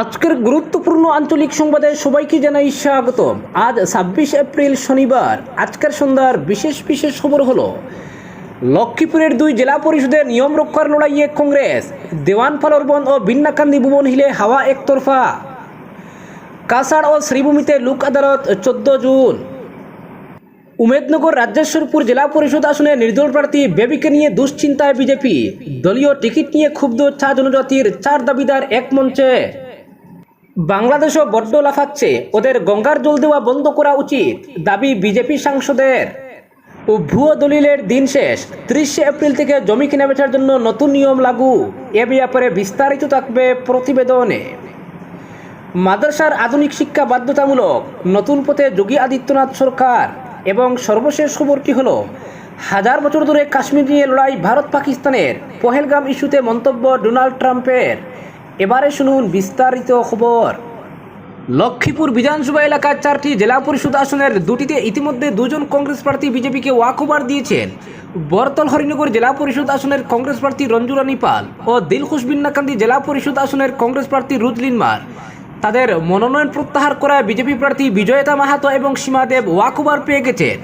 আজকের গুরুত্বপূর্ণ আঞ্চলিক সংবাদে সবাইকে জানাই স্বাগত আজ ছাব্বিশ এপ্রিল শনিবার। আজকের সন্ধ্যার বিশেষ বিশেষ খবর হলো, লক্ষ্মীপুরের দুই জেলা পরিষদের নিয়ম রক্ষার লড়াইয়ে কংগ্রেস, দেওয়ান ফালরবন ও বিন্নাকান্দি ভুবন হিলে হাওয়া একতরফা। কাসাড় ও শ্রীভূমিতে লোক আদালত চোদ্দ জুন। উমেদনগর রাজ্যেশ্বরপুর জেলা পরিষদ আসনে নির্দল প্রার্থী বেবিকে নিয়ে দুশ্চিন্তায় বিজেপি। দলীয় টিকিট নিয়ে ক্ষুব্ধ চা জনজাতির চার দাবিদার এক মঞ্চে। বাংলাদেশও বড্ড লাফাচ্ছে। ওদের গঙ্গার জল দেওয়া বন্ধ করা উচিত, দাবি বিজেপি সাংসদের। ও ভুয়ো দলিলের দিন শেষ, ত্রিশে এপ্রিল থেকে জমি কেনা বেচার জন্য নতুন নিয়ম লাগু। এ ব্যাপারে বিস্তারিত থাকবে প্রতিবেদনে। মাদ্রাসার আধুনিক শিক্ষা বাধ্যতামূলক, নতুন পথে যোগী আদিত্যনাথ সরকার এবং সর্বশেষ খবরটি হল, হাজার বছর ধরে কাশ্মীর নিয়ে লড়াই ভারত পাকিস্তানের পহেলগাম ইস্যুতে মন্তব্য ডোনাল্ড ট্রাম্পের। এবারে শুনুন বিস্তারিত খবর। লক্ষ্মীপুর বিধানসভা এলাকার চারটি জেলা পরিষদ আসনের দুটিতে ইতিমধ্যে দুজন কংগ্রেস প্রার্থী বিজেপিকে ওয়াকওভার দিয়েছেন। বরতল হরিনগর জেলা পরিষদ আসনের কংগ্রেস প্রার্থী রঞ্জুরানী পাল ও দিলখুশ বিন্নাকান্দি জেলা পরিষদ আসনের কংগ্রেস প্রার্থী রুজলিন মার। তাদের মনোনয়ন প্রত্যাহার করায় বিজেপি প্রার্থী বিজয়তা মাহাতো এবং সীমা দেব ওয়াকওভার পেয়ে গেছেন।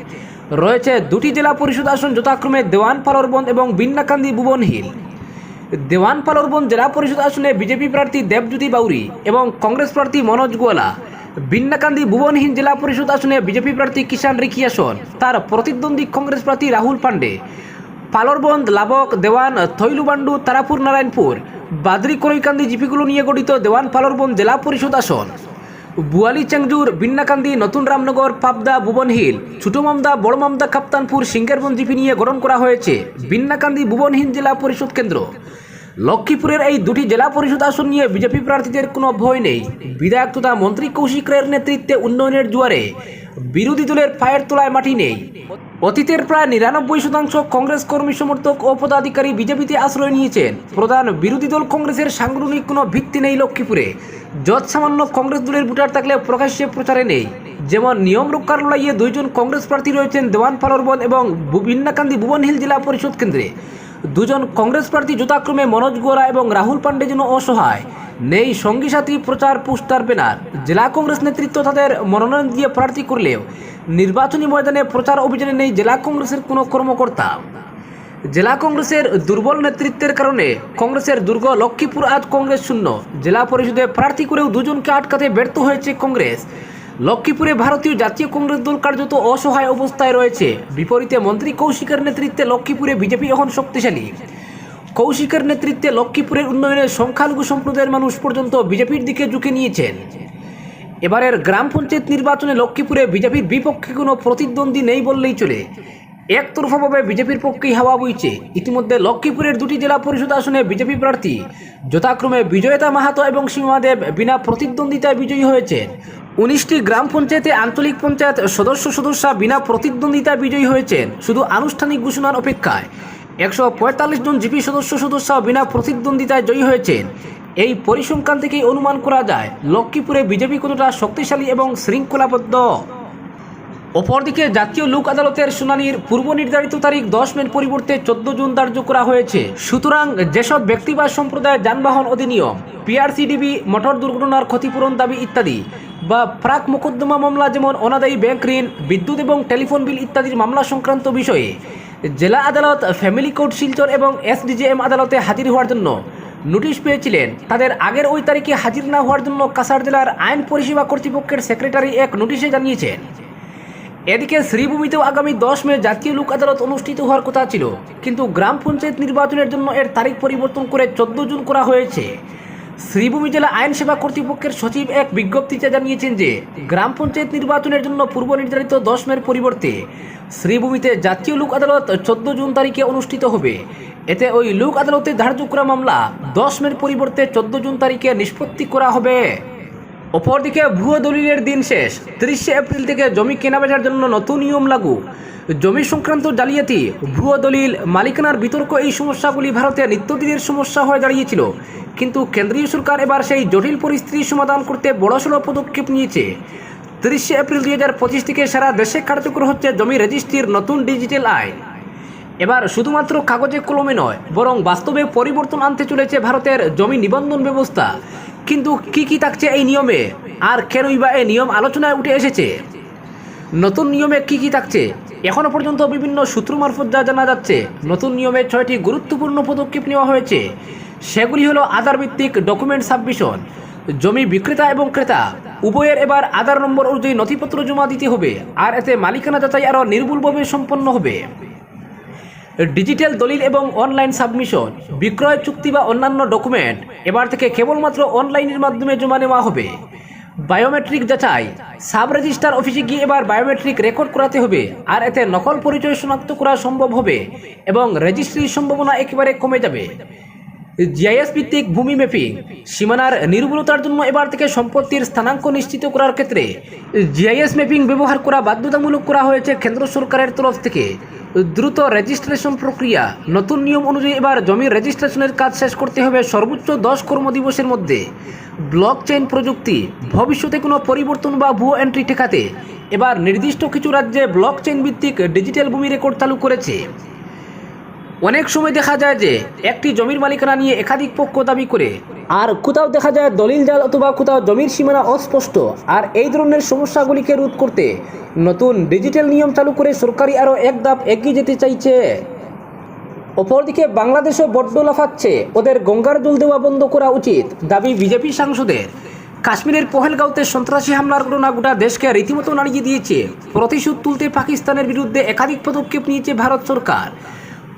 রয়েছে দুটি জেলা পরিষদ আসন যথাক্রমে দেওয়ান পালরবন এবং বিন্নাকান্দি ভুবন হিল দেওয়ান পালরবন জেলা পরিষদ আসনে বিজেপি প্রার্থী দেবজ্যোতি বাউরি এবং কংগ্রেস প্রার্থী মনোজ গোয়ালা। বিন্নাকান্দি ভুবনহীন জেলা পরিষদ আসনে বিজেপি প্রার্থী কিষান রিকি আসন। তার প্রতিদ্বন্দ্বী কংগ্রেস প্রার্থী রাহুল পান্ডে। পালরবন্দ লাভক দেওয়ান থৈলুবান্ডু তারাপুর নারায়ণপুর। বাদরি করৈকান্দি জিপিগুলো নিয়ে গঠিত দেওয়ান পালরবন্দ জেলা পরিষদ আসন। বুয়ালি চাংজুর বিন্নাকান্দি, নতুন রামনগর, পাবদা ভুবনহিল ছোট মামদা, বড় মামদা, কাপ্তানপুর সিঙ্গারবন জিপি নিয়ে গঠন করা হয়েছে। বিন্নাকান্দি ভুবনহীন জেলা পরিষদ কেন্দ্র। লক্ষ্মীপুরের এই দুটি জেলা পরিষদ আসন নিয়ে বিজেপি প্রার্থীদের কোনো ভয় নেই। বিধায়ক তথা মন্ত্রী কৌশিক রায়ের নেতৃত্বে উন্নয়নের জোয়ারে বিরোধী দলের পায়ের তোলায় মাটি নেই। অতীতের প্রায় নিরানব্বই শতাংশ কংগ্রেস কর্মী সমর্থক ও পদাধিকারী বিজেপিতে আশ্রয় নিয়েছেন। প্রধান বিরোধী দল কংগ্রেসের সাংগঠনিক কোনো ভিত্তি নেই লক্ষ্মীপুরে। যত সামান্য কংগ্রেস দলের ভোটার থাকলে প্রকাশ্যে প্রচারে নেই। যেমন নিয়ম রক্ষার লড়াইয়ে দুইজন কংগ্রেস প্রার্থী রয়েছেন দেওয়ান পালরবন এবং বিন্নাকান্দি ভুবনহিল জেলা পরিষদ কেন্দ্রে। দুজন কংগ্রেস প্রার্থী যথাক্রমে মনোজ গোরা এবং রাহুল পান্ডে যেন অসহায়। নেই সঙ্গী সাথী প্রচার পোস্টার ব্যানার। জেলা কংগ্রেস নেতৃত্ব তাদের মনোনয়ন দিয়ে প্রার্থী করলেও নির্বাচনী ময়দানে প্রচার অভিযানে নেই জেলা কংগ্রেসের কোনো কর্মকর্তা। জেলা কংগ্রেসের দুর্বল নেতৃত্বের কারণে কংগ্রেসের দুর্গ লক্ষ্মীপুর আজ কংগ্রেস শূন্য। জেলা পরিষদে প্রার্থী করেও দুজনকে আটকাতে ব্যর্থ হয়েছে কংগ্রেস। লক্ষ্মীপুরে ভারতীয় জাতীয় কংগ্রেস দল কার্যত অসহায় অবস্থায় রয়েছে। বিপরীতে মন্ত্রী কৌশিকের নেতৃত্বে লক্ষ্মীপুরে বিজেপি এখন শক্তিশালী। কৌশিকের নেতৃত্বে লক্ষ্মীপুরের উন্নয়নে সংখ্যালঘু সম্প্রদায়ের মানুষ পর্যন্ত বিজেপির দিকে ঝুঁকে নিয়েছেন। এবারের গ্রাম পঞ্চায়েত নির্বাচনে লক্ষ্মীপুরে বিজেপির বিপক্ষে কোনো প্রতিদ্বন্দ্বী নেই বললেই চলে। একতরফাভাবে বিজেপির পক্ষেই হাওয়া বইছে। ইতিমধ্যে লক্ষ্মীপুরের দুটি জেলা পরিষদ আসনে বিজেপি প্রার্থী যথাক্রমে বিজয়তা মাহাতো এবং সীমাদেব বিনা প্রতিদ্বন্দ্বিতায় বিজয়ী হয়েছেন। উনিশটি গ্রাম পঞ্চায়েতে আঞ্চলিক পঞ্চায়েত সদস্য সদস্যা বিনা প্রতিদ্বন্দ্বিতা বিজয়ী হয়েছেন। শুধু আনুষ্ঠানিক ঘোষণার অপেক্ষায়। একশো পঁয়তাল্লিশ জন জিপি সদস্য সদস্য বিনা প্রতিদ্বন্দ্বিতায় জয়ী হয়েছেন। এই পরিসংখ্যান থেকেই অনুমান করা যায়, লক্ষ্মীপুরে বিজেপি কতটা শক্তিশালী এবং শৃঙ্খলাবদ্ধ। অপরদিকে জাতীয় লোক আদালতের শুনানির পূর্ব নির্ধারিত তারিখ দশ মের পরিবর্তে চোদ্দ জুন ধার্য করা হয়েছে। সুতরাং যেসব ব্যক্তি বা সম্প্রদায়ের যানবাহন অধিনিয়ম পিআরসিডিবি মোটর দুর্ঘটনার ক্ষতিপূরণ দাবি ইত্যাদি বা প্রাক মোকদ্দমা মামলা যেমন অনাদায়ী ব্যাংক ঋণ, বিদ্যুৎ এবং টেলিফোন বিল ইত্যাদির মামলা সংক্রান্ত বিষয়ে জেলা আদালত, ফ্যামিলি কোর্ট শিলচর এবং এসডিজেএম আদালতে হাজির হওয়ার জন্য নোটিশ পেয়েছিলেন। তাদের আগের ওই তারিখে হাজির না হওয়ার জন্য কাসার জেলার আইন পরিষেবা কর্তৃপক্ষের সেক্রেটারি এক নোটিশে জানিয়েছেন। এদিকে শ্রীভূমিতেও আগামী দশ মে জাতীয় লোক আদালত অনুষ্ঠিত হওয়ার কথা ছিল। কিন্তু গ্রাম পঞ্চায়েত নির্বাচনের জন্য এর তারিখ পরিবর্তন করে চোদ্দ জুন করা হয়েছে। শ্রীভূমি জেলা আইন সেবা কর্তৃপক্ষের সচিব এক বিজ্ঞপ্তিতে জানিয়েছেন যে, গ্রাম পঞ্চায়েত নির্বাচনের জন্য পূর্ব নির্ধারিত দশ মের পরিবর্তে শ্রীভূমিতে জাতীয় লোক আদালত চোদ্দ জুন তারিখে অনুষ্ঠিত হবে। এতে ওই লোক আদালতে ধার্য করা মামলা দশ মের পরিবর্তে চোদ্দ জুন তারিখে নিষ্পত্তি করা হবে। অপরদিকে ভুয়ো দলিলের দিন শেষ। তিরিশে এপ্রিল থেকে জমি কেনাবেচার জন্য নতুন নিয়ম লাগু। জমি সংক্রান্ত জালিয়াতি, ভুয়ো দলিল, মালিকানার বিতর্ক এই সমস্যাগুলি ভারতে নিত্যদিনের সমস্যা হয়ে দাঁড়িয়েছিল। কিন্তু কেন্দ্রীয় সরকার এবার সেই জটিল পরিস্থিতির সমাধান করতে বড়সড় পদক্ষেপ নিয়েছে। তিরিশে এপ্রিল দুই হাজার পঁচিশ থেকে সারা দেশে কার্যকর হচ্ছে জমি রেজিস্ট্রির নতুন ডিজিটাল আইন। এবার শুধুমাত্র কাগজে কলমে নয়, বরং বাস্তবে পরিবর্তন আনতে চলেছে ভারতের জমি নিবন্ধন ব্যবস্থা। কিন্তু কি কি থাকছে এই নিয়মে? আর কেনই বা এই নিয়ম আলোচনায় উঠে এসেছে? নতুন নিয়মে কি কি থাকছে? এখনও পর্যন্ত বিভিন্ন সূত্র মারফত যা জানা যাচ্ছে, নতুন নিয়মে ছয়টি গুরুত্বপূর্ণ পদক্ষেপ নেওয়া হয়েছে। সেগুলি হলো আধার ভিত্তিক ডকুমেন্ট সাবমিশন, জমি বিক্রেতা এবং ক্রেতা। উভয়ের এবার আধার নম্বর অনুযায়ী নথিপত্র জমা দিতে হবে, আর এতে মালিকানা যাচাই আরও নির্ভুলভাবে সম্পন্ন হবে। ডিজিটাল দলিল এবং অনলাইন সাবমিশন, বিক্রয় চুক্তি বা অন্যান্য ডকুমেন্ট, এবার থেকে কেবলমাত্র অনলাইনের মাধ্যমে জমা নেওয়া হবে। বায়োমেট্রিক যাচাই, সাব রেজিস্ট্রার অফিসে গিয়ে এবার বায়োমেট্রিক রেকর্ড করাতে হবে, আর এতে নকল পরিচয় শনাক্ত করা সম্ভব হবে এবং রেজিস্ট্রির সম্ভাবনা একেবারে কমে যাবে। জিআইএস ভিত্তিক ভূমি ম্যাপিং, সীমানার নির্ভুলতার জন্য এবার থেকে সম্পত্তির স্থানাঙ্ক নিশ্চিত করার ক্ষেত্রে জিআইএস ম্যাপিং ব্যবহার করা বাধ্যতামূলক করা হয়েছে কেন্দ্র সরকারের তরফ থেকে। দ্রুত রেজিস্ট্রেশন প্রক্রিয়া। নতুন নিয়ম অনুযায়ী এবার জমির রেজিস্ট্রেশনের কাজ শেষ করতে হবে সর্বোচ্চ দশ কর্মদিবসের মধ্যে। ব্লক চেইন প্রযুক্তি, ভবিষ্যতে কোনো পরিবর্তন বা ভুয়ো এন্ট্রি ঠেকাতে। এবার নির্দিষ্ট কিছু রাজ্যে ব্লক চেইন ভিত্তিক ডিজিটাল ভূমি রেকর্ড চালু করেছে। অনেক সময় দেখা যায় যে একটি জমির মালিকানা নিয়ে একাধিক পক্ষ দাবি করে। আর কোথাও দেখা যায় দলিল জাল অথবা কোথাও জমির সীমানা অস্পষ্ট। আর এই ধরনের সমস্যাগুলিকে রোধ করতে নতুন ডিজিটাল নিয়ম চালু করে সরকারি আরও এক ধাপ এগিয়ে যেতে চাইছে। অপরদিকে বাংলাদেশও বড্ড লাফাচ্ছে। ওদের গঙ্গার জল দেওয়া বন্ধ করা উচিত, দাবি বিজেপি সাংসদের। কাশ্মীরের পহেলগাঁওতে সন্ত্রাসী হামলার ঘটনা গোটা দেশকে রীতিমতো নাড়িয়ে দিয়েছে। প্রতিশোধ তুলতে পাকিস্তানের বিরুদ্ধে একাধিক পদক্ষেপ নিয়েছে ভারত সরকার।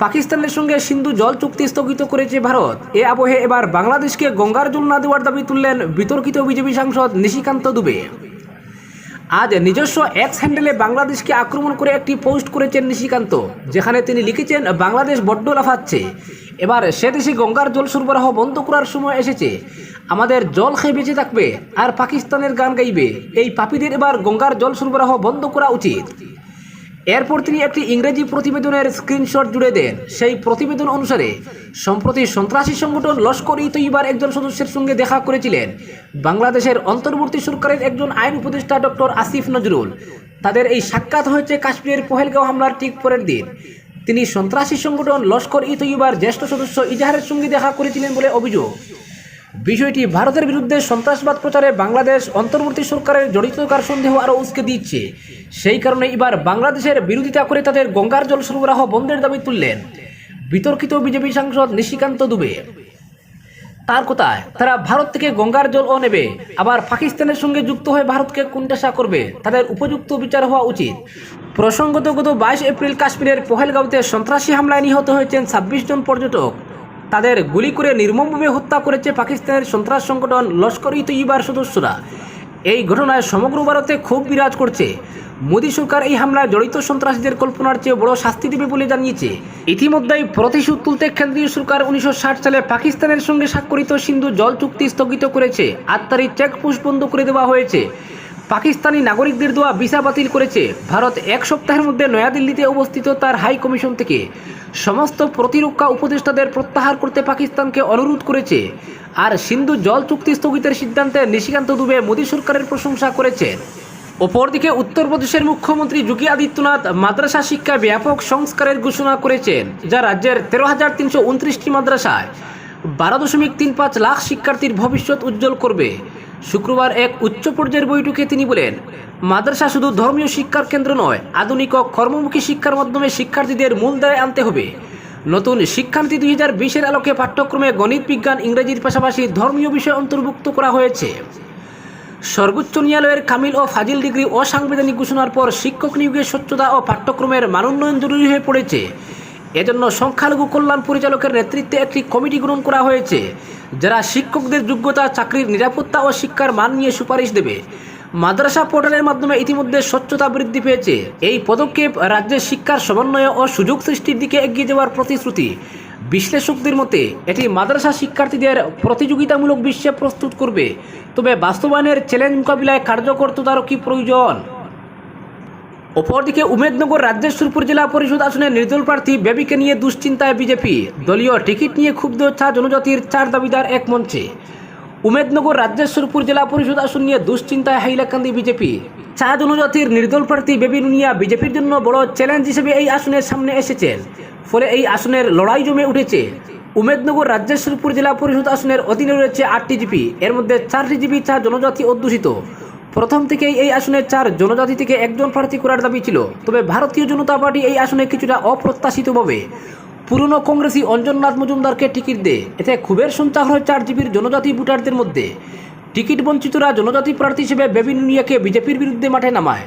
পাকিস্তানের সঙ্গে সিন্ধু জল চুক্তি স্থগিত করেছে ভারত। এ আবহে এবার বাংলাদেশকে গঙ্গার জল না দেওয়ার দাবি তুললেন বিতর্কিত বিজেপি সাংসদ নিশিকান্ত দুবে। আজ নিজস্ব এক্স হ্যান্ডেলে বাংলাদেশকে আক্রমণ করে একটি পোস্ট করেছেন নিশিকান্ত, যেখানে তিনি লিখেছেন, বাংলাদেশ বড্ড লাফাচ্ছে। এবার সে দেশে গঙ্গার জল সরবরাহ বন্ধ করার সময় এসেছে। আমাদের জল খেয়ে বেঁচে থাকবে, আর পাকিস্তানের গান গাইবে। এই পাপীদের এবার গঙ্গার জল সরবরাহ বন্ধ করা উচিত। এরপর তিনি একটি ইংরেজি প্রতিবেদনের স্ক্রিনশট জুড়ে দেন। সেই প্রতিবেদন অনুসারে, সম্প্রতি সন্ত্রাসী সংগঠন লস্কর ই তৈবার একজন সদস্যের সঙ্গে দেখা করেছিলেন। বাংলাদেশের অন্তর্বর্তী সরকারের একজন আইন উপদেষ্টা ডক্টর আসিফ নজরুল। তাদের এই সাক্ষাৎ হয়েছে কাশ্মীরের পহেলগাঁও হামলার ঠিক পরের দিন। তিনি সন্ত্রাসী সংগঠন লস্কর ই তৈবার জ্যেষ্ঠ সদস্য ইজাহারের সঙ্গে দেখা করেছিলেন বলে অভিযোগ। বিষয়টি ভারতের বিরুদ্ধে সন্ত্রাসবাদ প্রচারে বাংলাদেশ অন্তর্বর্তী সরকারের জড়িতকার সন্দেহ আরও উস্কে দিচ্ছে। সেই কারণে এবার বাংলাদেশের বিরোধিতা করে তাদের গঙ্গার জল সরবরাহ বন্ধের দাবি তুললেন বিতর্কিত বিজেপি সাংসদ নিশিকান্ত দুবে। তার কথায়, তারা ভারত থেকে গঙ্গার জল জলও নেবে, আবার পাকিস্তানের সঙ্গে যুক্ত হয়ে ভারতকে কুণ্ঠাসা করবে, তাদের উপযুক্ত বিচার হওয়া উচিত। প্রসঙ্গত গত বাইশ এপ্রিল কাশ্মীরের পহেলগাঁওতে সন্ত্রাসী হামলায় নিহত হয়েছেন ছাব্বিশ জন পর্যটক। তাদের গুলি করে নির্মমভাবে হত্যা করেছে পাকিস্তানের সন্ত্রাস সংগঠন লস্কর ই তৈবার সদস্যরা। এই ঘটনায় সমগ্র ভারতে ক্ষোভ বিরাজ করছে। মোদী সরকার এই হামলায় জড়িত সন্ত্রাসীদের কল্পনার চেয়ে বড় শাস্তি দেবে বলে জানিয়েছে। ইতিমধ্যেই প্রতিশোধ তুলতে কেন্দ্রীয় সরকার উনিশশো ষাট সালে পাকিস্তানের সঙ্গে স্বাক্ষরিত সিন্ধু জল চুক্তি স্থগিত করেছে। আর তারই চেকপোস্ট বন্ধ করে দেওয়া হয়েছে। পাকিস্তানি নাগরিকদের দেওয়া ভিসা বাতিল করেছে। ভারত এক সপ্তাহের মধ্যে নয়াদিল্লিতে অবস্থিত তার হাই কমিশন থেকে। সমস্ত প্রতিরক্ষা উপদেষ্টাদের প্রত্যাহার করতে পাকিস্তানকে অনুরোধ করেছে। আর সিন্ধু জল চুক্তি স্থগিতের সিদ্ধান্তে নিশিকান্ত দুবে মোদী সরকারের প্রশংসা করেছেন অপরদিকে উত্তরপ্রদেশের মুখ্যমন্ত্রী যোগী আদিত্যনাথ মাদ্রাসা শিক্ষা ব্যাপক সংস্কারের ঘোষণা করেছেন, যা রাজ্যের তেরো হাজার তিনশো উনত্রিশটি মাদ্রাসায়। বারো দশমিক তিন পাঁচ লাখ শিক্ষার্থীর ভবিষ্যৎ উজ্জ্বল করবে। শুক্রবার এক উচ্চ পর্যায়ের বৈঠকে তিনি বলেন, মাদ্রাসা শুধু ধর্মীয় শিক্ষার কেন্দ্র নয়, আধুনিক ও কর্মমুখী শিক্ষার মাধ্যমে শিক্ষার্থীদের মূলধারায় আনতে হবে। নতুন শিক্ষানীতি দুই হাজার বিশের আলোকে পাঠ্যক্রমে গণিত, বিজ্ঞান, ইংরেজির পাশাপাশি ধর্মীয় বিষয় অন্তর্ভুক্ত করা হয়েছে। সর্বোচ্চ ন্যায়ালয়ের কামিল ও ফাজিল ডিগ্রি অসাংবিধানিক ঘোষণার পর শিক্ষক নিয়োগের স্বচ্ছতা ও পাঠ্যক্রমের মানোন্নয়ন জরুরি হয়ে পড়েছে। এজন্য সংখ্যালঘু কল্যাণ পরিচালকের নেতৃত্বে একটি কমিটি গ্রহণ করা হয়েছে, যারা শিক্ষকদের যোগ্যতা, চাকরির নিরাপত্তা ও শিক্ষার মান নিয়ে সুপারিশ দেবে। মাদ্রাসা পোর্টালের মাধ্যমে ইতিমধ্যে স্বচ্ছতা বৃদ্ধি পেয়েছে। এই পদক্ষেপ রাজ্যের শিক্ষার সমন্বয় ও সুযোগ সৃষ্টির দিকে এগিয়ে যাওয়ার প্রতিশ্রুতি। বিশ্লেষকদের মতে, এটি মাদ্রাসা শিক্ষার্থীদের প্রতিযোগিতামূলক বিশ্বে প্রস্তুত করবে। তবে বাস্তবায়নের চ্যালেঞ্জ মোকাবিলায় কার্যকর তদারকি প্রয়োজন। অপরদিকে উমেদনগর রাজ্যের রাজ্যেশ্বরপুর জেলা পরিষদ আসনে নির্দল প্রার্থী বেবিকে নিয়ে দুশ্চিন্তায় বিজেপি। দলীয় টিকিট নিয়ে ক্ষুব্ধ চা জনজাতির চার দাবিদার এক মঞ্চে। উমেদনগর রাজ্যের রাজ্যেশ্বরপুর জেলা পরিষদ আসন নিয়ে দুশ্চিন্তায় হাইলাকান্দি বিজেপি। চা জনজাতির নির্দল প্রার্থী বেবি নুনিয়া বিজেপির জন্য বড় চ্যালেঞ্জ হিসেবে এই আসনের সামনে এসেছেন ফলে এই আসনের লড়াই জমে উঠেছে। উমেদনগর রাজ্যেশ্বরপুর জেলা পরিষদ আসনের অধীনে রয়েছে আটটি জিপি। এর মধ্যে চারটি জিপি চা জনজাতি অধ্যুষিত। প্রথম থেকেই এই আসনে চার জনজাতি থেকে একজন প্রার্থী করার দাবি ছিল। তবে ভারতীয় জনতা পার্টি এই আসনে কিছুটা অপ্রত্যাশিতভাবে পুরনো কংগ্রেসী অঞ্জননাথ মজুমদারকে টিকিট দেয়। এতে ক্ষোভের সঞ্চার হয় চার জিপির জনজাতি ভোটারদের মধ্যে। টিকিট বঞ্চিতরা জনজাতি প্রার্থী হিসেবে বেবি নুনিয়াকে বিজেপির বিরুদ্ধে মাঠে নামায়।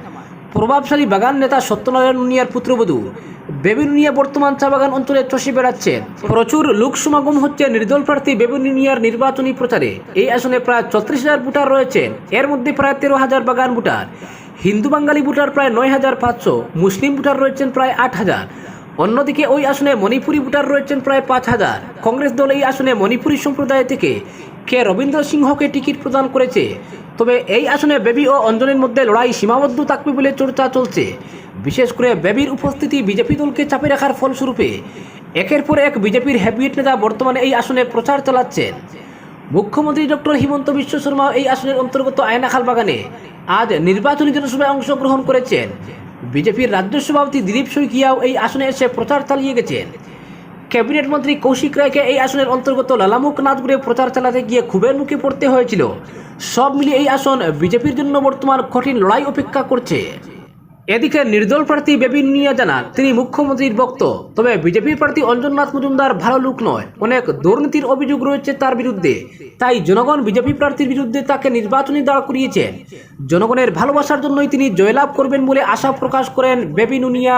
প্রভাবশালী বাগান নেতা সত্যনারায়ণ নুনিয়ার পুত্রবধূ বেবি নুনিয়া বর্তমান চা বাগান অঞ্চলে চষে বেড়াচ্ছেন প্রচুর লোক সমাগম হচ্ছে নির্দল প্রার্থী বেবি নুনিয়ার নির্বাচনী প্রচারে। এই আসনে প্রায় ছত্রিশ হাজার ভোটার রয়েছেন এর মধ্যে প্রায় তেরো হাজার বাগান ভোটার। হিন্দু বাঙালি ভোটার প্রায় নয় হাজার পাঁচশো। মুসলিম ভোটার রয়েছেন প্রায় আট হাজার। অন্যদিকে ওই আসনে মণিপুরি ভোটার রয়েছেন প্রায় পাঁচ হাজার। কংগ্রেস দল এই আসনে মণিপুরি সম্প্রদায় থেকে কে রবীন্দ্র সিংহকে টিকিট প্রদান করেছে? তবে এই আসনে বেবি ও অঞ্জনের মধ্যে লড়াই সীমাবদ্ধ থাকবে বলে চর্চা চলছে। বিশেষ করে বেবির উপস্থিতি বিজেপি দলকে চাপে রাখার ফলস্বরূপে একের পর এক বিজেপির হ্যাবিয়েট নেতা বর্তমানে এই আসনে প্রচার চালাচ্ছেন। মুখ্যমন্ত্রী ডক্টর হিমন্ত বিশ্ব শর্মা এই আসনের অন্তর্গত আয়নাখাল বাগানে আজ নির্বাচনী জনসভায় অংশগ্রহণ করেছেন। বিজেপির রাজ্য সভাপতি দিলীপ শইকিয়াও এই আসনে এসে প্রচার চালিয়ে গেছেন। ক্যাবিনেট মন্ত্রী কৌশিক রায়কে এই আসনের অন্তর্গত লালামুখ নাথগুড়ে প্রচার চালাতে গিয়ে ক্ষোভের মুখে পড়তে হয়েছিল। সব মিলিয়ে এই আসন বিজেপির জন্য বর্তমান কঠিন লড়াই অপেক্ষা করছে। এদিকে নির্দল প্রার্থী বেবি নিয়ে জানান, তিনি মুখ্যমন্ত্রীর বক্ত তবে বিজেপি প্রার্থী অঞ্জননাথ মজুমদার ভালো লোক নয়। অনেক দুর্নীতির অভিযোগ রয়েছে তার বিরুদ্ধে। তাই জনগণ বিজেপি প্রার্থীর বিরুদ্ধে তাকে নির্বাচনী দাঁড় করিয়েছেন জনগণের ভালোবাসার জন্যই তিনি জয়লাভ করবেন বলে আশা প্রকাশ করেন বেবি নুনিয়া